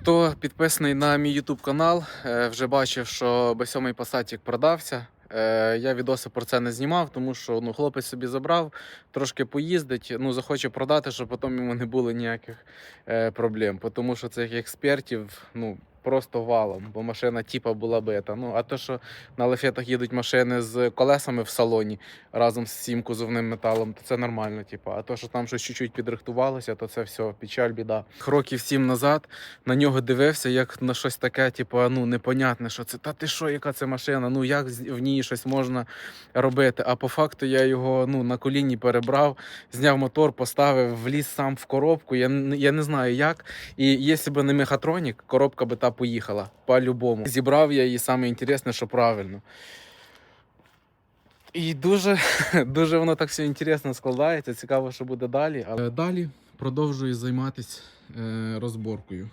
Хто підписаний на мій YouTube канал, е, вже бачив, що B7 Passatик продався. Е, Я відоси про це не знімав, тому що ну, хлопець собі забрав, трошки поїздить, ну, захоче продати, щоб потім йому не було ніяких е, проблем. Тому що цих експертів ну, просто валом, бо машина типа була бита. Ну, а то, що на лафетах їдуть машини з колесами в салоні разом з цим кузовним металом, то це нормально. Типа. А то, що там щось чуть-чуть підрихтувалося, то це все, печаль, біда. Років сім назад на нього дивився, як на щось таке, типу, ну непонятне, що це. Та ти що, яка це машина? Ну як в ній щось можна робити? А по факту я його ну, на коліні перебрав, зняв мотор, поставив, вліз сам в коробку. Я, я не знаю як. І якщо б не мехатронік, коробка би та поїхала по-любому. Зібрав я її саме інтересне, що правильно. І дуже, дуже воно так все інтересно складається. Цікаво, що буде далі. Але далі продовжую займатися е, розборкою.